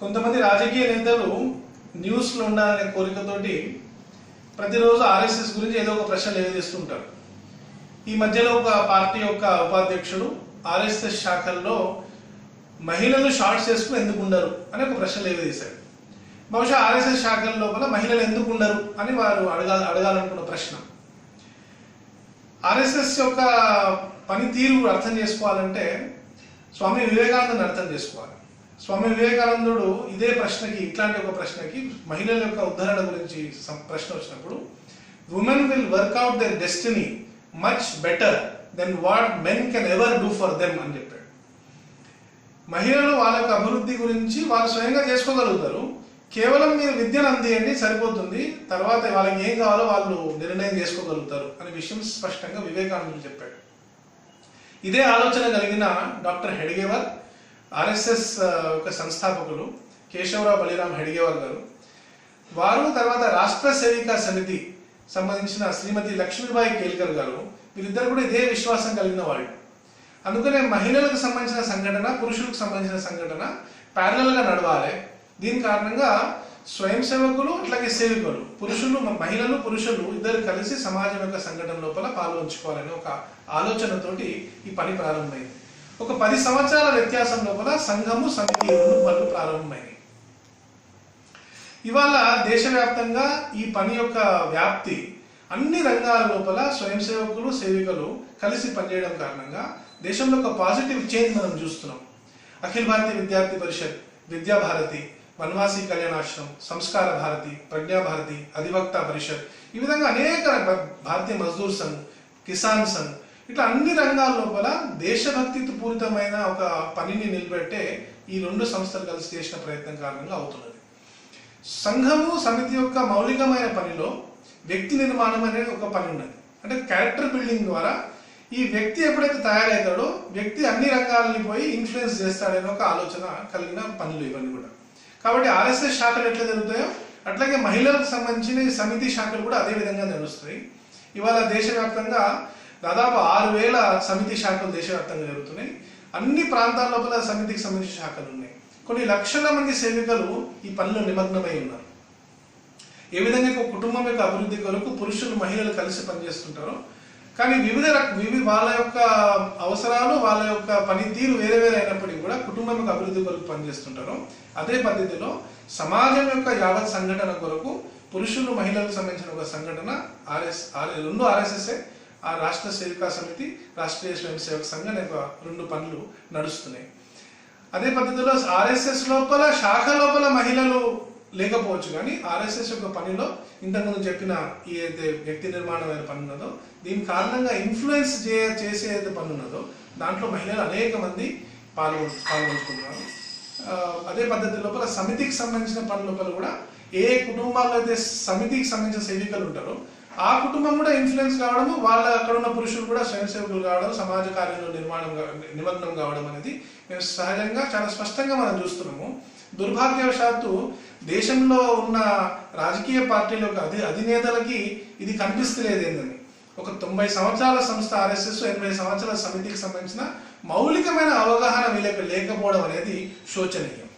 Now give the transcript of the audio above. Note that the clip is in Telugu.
కొంతమంది రాజకీయ నేతలు న్యూస్లో ఉండాలనే కోరికతోటి ప్రతిరోజు ఆర్ఎస్ఎస్ గురించి ఏదో ఒక ప్రశ్న లేవదీస్తుంటారు ఈ మధ్యలో ఒక పార్టీ యొక్క ఉపాధ్యక్షుడు ఆర్ఎస్ఎస్ శాఖల్లో మహిళలు షార్ట్స్ చేసుకుని ఎందుకు ఉండరు అని ఒక ప్రశ్న లేవదీశాడు బహుశా ఆర్ఎస్ఎస్ శాఖల లోపల మహిళలు ఎందుకు ఉండరు అని వారు అడగా అడగాలనుకున్న ప్రశ్న. ఆర్ఎస్ఎస్ యొక్క పనితీరు అర్థం చేసుకోవాలంటే స్వామి వివేకానందని అర్థం చేసుకోవాలి. స్వామి వివేకానందుడు ఇదే ప్రశ్నకి ఇట్లాంటి ఒక ప్రశ్నకి మహిళల యొక్క ఉద్ధరణ గురించి ప్రశ్న వచ్చినప్పుడు women will work out their destiny much better than what men can ever do for them అని చెప్పాడు. మహిళలు వాళ్ళ యొక్క అభివృద్ధి గురించి వాళ్ళు స్వయంగా చేసుకోగలుగుతారు. కేవలం మీరు విద్యను అందియండి సరిపోతుంది. తర్వాత వాళ్ళకి ఏం కావాలో వాళ్ళు నిర్ణయం చేసుకోగలుగుతారు అనే విషయం స్పష్టంగా వివేకానందుడు చెప్పాడు. ఇదే ఆలోచన కలిగిన డాక్టర్ హెడ్గేవర్ ఆర్ఎస్ఎస్ యొక్క సంస్థాపకులు కేశవరావు బలిరామ్ హెడిగేవాల్ గారు. వారు తర్వాత రాష్ట్ర సేవికా సమితి సంబంధించిన శ్రీమతి లక్ష్మీబాయి కేల్కర్ గారు వీరిద్దరు కూడా ఇదే విశ్వాసం కలిగిన వాళ్ళు. అందుకనే మహిళలకు సంబంధించిన సంఘటన పురుషులకు సంబంధించిన సంఘటన ప్యారలల్గా నడవాలి. దీని కారణంగా స్వయం సేవకులు అట్లాగే సేవకులు పురుషులు మహిళలు పురుషులు ఇద్దరు కలిసి సమాజం యొక్క సంఘటన లోపల పాల్గొంచుకోవాలని ఒక ఆలోచనతోటి ఈ పని ప్రారంభమైంది. ఒక పది సంవత్సరాల వ్యత్యాసం లోపల సంఘము సమితి రెండు పనులు ప్రారంభమైనవి ఇవాళ దేశవ్యాప్తంగా ఈ పని యొక్క వ్యాప్తి అన్ని రంగాల లోపల స్వయం సేవకులు సేవికలు కలిసి పనిచేయడం కారణంగా దేశంలో ఒక పాజిటివ్ చేంజ్ మనం చూస్తున్నాం. అఖిల భారతీయ విద్యార్థి పరిషత్ విద్యాభారతి వనవాసి కళ్యాణాశ్రమం సంస్కార భారతి ప్రజ్ఞాభారతి అధివక్త పరిషత్ ఈ విధంగా అనేక భారతీయ మజ్దూర్ సంఘ్ కిసాన్ సంఘ్ ఇట్లా అన్ని రంగాల లోపల దేశభక్తి పూరితమైన ఒక పనిని నిలబెట్టే ఈ రెండు సంస్థలు కలిసి చేసిన ప్రయత్నం కారణంగా అవుతున్నది. సంఘము సమితి యొక్క మౌలికమైన పనిలో వ్యక్తి నిర్మాణం అనేది ఒక పని ఉన్నది. అంటే క్యారెక్టర్ బిల్డింగ్ ద్వారా ఈ వ్యక్తి ఎప్పుడైతే తయారవుతాడో వ్యక్తి అన్ని రంగాలని పోయి ఇన్ఫ్లుయెన్స్ చేస్తాడనే ఒక ఆలోచన కలిగిన పనులు ఇవన్నీ కూడా. కాబట్టి ఆర్ఎస్ఎస్ శాఖలు ఎట్లా జరుగుతాయో అట్లాగే మహిళలకు సంబంధించిన సమితి శాఖలు కూడా అదే విధంగా నడుస్తాయి. ఇవాళ దేశవ్యాప్తంగా దాదాపు ఆరు వేల సమితి శాఖలు దేశవ్యాప్తంగా జరుగుతున్నాయి. అన్ని ప్రాంతాల లోపల సమితికి సంబంధించిన శాఖలు ఉన్నాయి. కొన్ని లక్షల మంది సేవికలు ఈ పనిలో నిమగ్నమై ఉన్నారు. ఏ విధంగా ఒక కుటుంబం యొక్క అభివృద్ధి కొరకు పురుషులు మహిళలు కలిసి పనిచేస్తుంటారో కానీ వివిధ రక- వివిధ వాళ్ళ యొక్క అవసరాలు వాళ్ళ యొక్క పనితీరు వేరే వేరే అయినప్పటికీ కూడా కుటుంబం యొక్క అభివృద్ధి కొరకు పనిచేస్తుంటారు అదే పద్ధతిలో సమాజం యొక్క యావత్ సంఘటన కొరకు పురుషులు మహిళలకు సంబంధించిన ఒక సంఘటన ఆర్ఎస్ ఆర్ రెండు ఆర్ఎస్ఎస్ఏ ఆ రాష్ట్ర సేవికా సమితి రాష్ట్రీయ స్వయం సేవక సంఘం అనే రెండు పనులు నడుస్తున్నాయి. అదే పద్ధతిలో ఆర్ఎస్ఎస్ లోపల శాఖ లోపల మహిళలు లేకపోవచ్చు కానీ ఆర్ఎస్ఎస్ యొక్క పనిలో ఇంతకుముందు చెప్పిన ఈ అయితే వ్యక్తి నిర్మాణమైన పని ఉన్నదో దీని కారణంగా ఇన్ఫ్లుయెన్స్ చే చేసే ఏదైతే పని ఉన్నదో దాంట్లో మహిళలు అనేక మంది పాల్గొ పాల్గొంచుకున్నారు. అదే పద్ధతి లోపల సమితికి సంబంధించిన పని లోపల కూడా ఏ కుటుంబాల్లో అయితే సమితికి సంబంధించిన సేవికలు ఉంటారో ఆ కుటుంబం కూడా ఇన్ఫ్లుయెన్స్ కావడము వాళ్ళ అక్కడ ఉన్న పురుషులు కూడా స్వయం సేవకులు కావడం సమాజ కార్యంలో నిర్మాణం నిమగ్నం కావడం అనేది మేము సహజంగా చాలా స్పష్టంగా మనం చూస్తున్నాము. దుర్భాగ్యవశాత్తు దేశంలో ఉన్న రాజకీయ పార్టీల యొక్క అధి అధినేతలకి ఇది కనిపిస్తలేదేందని ఒక తొంభై సంవత్సరాల సంస్థ ఆర్ఎస్ఎస్ ఎనభై సంవత్సరాల సమితికి సంబంధించిన మౌలికమైన అవగాహన వీళ్ళకి లేకపోవడం అనేది శోచనీయం.